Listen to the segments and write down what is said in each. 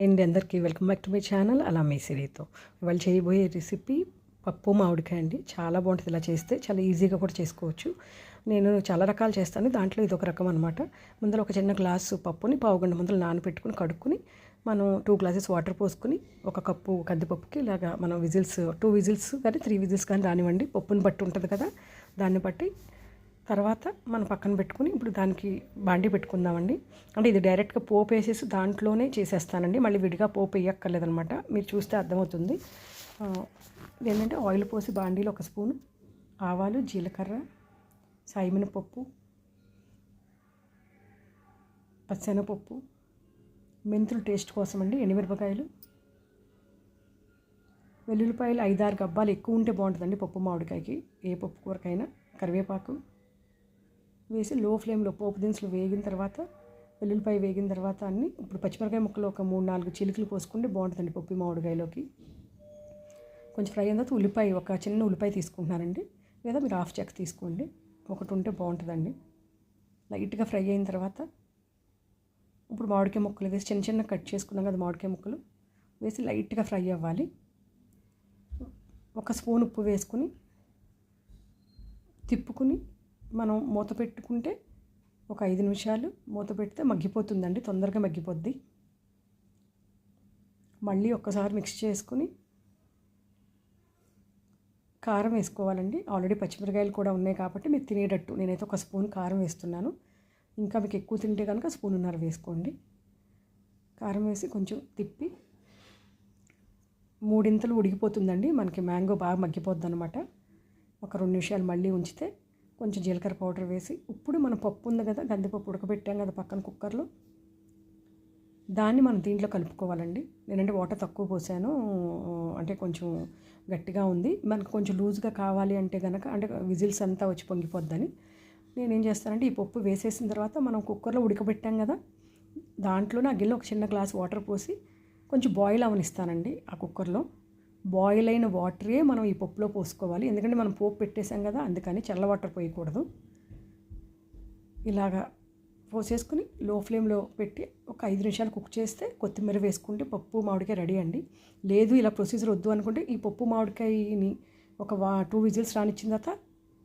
And అందరికీ welcome back to my channel. అలా మీ సిరీతో. వాళ్ళు చేయబోయే రెసిపీ పప్పు మామిడికాయ అండి. చాలా బాగుంటుంది ఇలా చేస్తే. చాలా ఈజీగా కూడా చేసుకోవచ్చు. నేను చాలా రకాలు చేస్తాను. దాంట్లో ఇది ఒక రకం అనమాట ముందర ఒక చిన్న గ్లాసు పప్పుని పావుగంట ముందర నానబెట్టుకుని కడుక్కుని మనం టూ గ్లాసెస్ వాటర్ పోసుకుని ఒక కప్పు కందిపప్పుకి ఇలాగా మనం విజిల్స్ టూ విజిల్స్ కానీ త్రీ విజిల్స్ కానీ రానివ్వండి. పప్పుని బట్టి ఉంటుంది కదా. దాన్ని బట్టి తర్వాత మనం పక్కన పెట్టుకుని ఇప్పుడు దానికి బాండి పెట్టుకుందామండి. అంటే ఇది డైరెక్ట్గా పోపు వేసేసి దాంట్లోనే చేసేస్తానండి. మళ్ళీ విడిగా పోపు వేయక్కర్లేదనమాట మీరు చూస్తే అర్థమవుతుంది. ఏంటంటే ఆయిల్ పోసి బాండీలో ఒక స్పూను ఆవాలు జీలకర్ర సాయిమినపప్పు పచ్చెనపప్పు మెంతులు టేస్ట్ కోసం అండి ఎండుమిరపకాయలు వెల్లుల్లిపాయలు ఐదారు గబ్బాలు ఎక్కువ ఉంటే బాగుంటుందండి పప్పు మామిడికాయకి. ఏ పప్పు కూరకైనా కరివేపాకు వేసి లో ఫ్లేమ్లో పోపు దినుసులు వేగిన తర్వాత వెల్లుల్లిపాయ వేగిన తర్వాత అన్ని ఇప్పుడు పచ్చిమిరకాయ ముక్కలు ఒక మూడు నాలుగు చిలుకలు పోసుకుంటే బాగుంటుందండి పప్పు మామిడికాయలోకి. కొంచెం ఫ్రై అయిన తర్వాత ఉల్లిపాయ ఒక చిన్న ఉల్లిపాయ తీసుకుంటున్నారండి. లేదా మీరు హాఫ్ చెక్ తీసుకోండి. ఒకటి ఉంటే బాగుంటుందండి. లైట్గా ఫ్రై అయిన తర్వాత ఇప్పుడు మామిడికాయ ముక్కలు వేసి చిన్న చిన్న కట్ చేసుకున్నాం కదా మామిడికాయ ముక్కలు వేసి లైట్గా ఫ్రై అవ్వాలి. ఒక స్పూన్ ఉప్పు వేసుకుని తిప్పుకుని మనం మూత పెట్టుకుంటే ఒక ఐదు నిమిషాలు మూత పెడితే మగ్గిపోతుందండి తొందరగా మగ్గిపోద్ది. మళ్ళీ ఒక్కసారి మిక్స్ చేసుకుని కారం వేసుకోవాలండి. ఆల్రెడీ పచ్చిమిరకాయలు కూడా ఉన్నాయి కాబట్టి మీరు తినేటట్టు. నేనైతే ఒక స్పూన్ కారం వేస్తున్నాను. ఇంకా మీకు ఎక్కువ తింటే కనుక స్పూన్న్నర వేసుకోండి. కారం వేసి కొంచెం తిప్పి మూడింతలు ఉడికిపోతుందండి. మనకి మ్యాంగో బాగా మగ్గిపోద్ది అనమాట ఒక రెండు నిమిషాలు మళ్ళీ ఉంచితే కొంచెం జీలకర్ర పౌడర్ వేసి ఇప్పుడు మన పప్పు ఉంది కదా గందిపప్పు ఉడకబెట్టాం కదా పక్కన కుక్కర్లో. దాన్ని మనం దీంట్లో కలుపుకోవాలండి. నేనంటే వాటర్ తక్కువ పోసాను. అంటే కొంచెం గట్టిగా ఉంది. మనకు కొంచెం లూజ్గా కావాలి అంటే కనుక అంటే విజిల్స్ అంతా వచ్చి పొంగిపోద్దని. నేనేం చేస్తానంటే ఈ పప్పు వేసేసిన తర్వాత మనం కుక్కర్లో ఉడకబెట్టాం కదా దాంట్లోనే నా గిన్నె ఒక చిన్న గ్లాస్ వాటర్ పోసి కొంచెం బాయిల్ అవనిస్తానండి ఆ కుక్కర్లో. బాయిల్ అయిన వాటరే మనం ఈ పప్పులో పోసుకోవాలి. ఎందుకంటే మనం పోపు పెట్టేసాం కదా అందుకని చల్ల వాటర్ పోయకూడదు. ఇలాగా పోసేసుకుని లో ఫ్లేమ్లో పెట్టి ఒక ఐదు నిమిషాలు కుక్ చేస్తే కొత్తిమీర వేసుకుంటే పప్పు మామిడికాయ రెడీ అండి. లేదు ఇలా ప్రొసీజర్ వద్దు అనుకుంటే ఈ పప్పు మామిడికాయని ఒక వా టూ విజిల్స్ రానిచ్చిన తర్వాత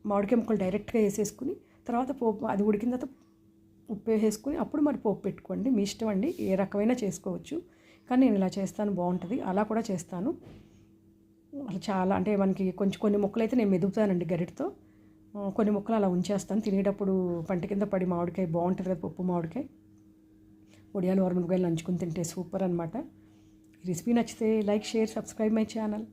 మామిడికాయ ముక్కలు డైరెక్ట్గా వేసేసుకుని తర్వాత పోపు అది ఉడికిన తర్వాత ఉప్పు వేసేసుకుని అప్పుడు మరి పోపు పెట్టుకోండి. మీ ఇష్టం అండి ఏ రకమైనా చేసుకోవచ్చు. కానీ నేను ఇలా చేస్తాను బాగుంటుంది. అలా కూడా చేస్తాను. చాలా అంటే మనకి కొంచెం కొన్ని మొక్కలు అయితే నేను మెదుపుతానండి గరిటతో. కొన్ని ముక్కలు అలా ఉంచేస్తాను. తినేటప్పుడు పంట కింద పడి మామిడికాయ బాగుంటుంది కదా పప్పు మామిడికాయ. వడియాలు వరమిరపకాయలు నంచుకుని తింటే సూపర్ అనమాట ఈ రెసిపీ నచ్చితే like share subscribe my channel.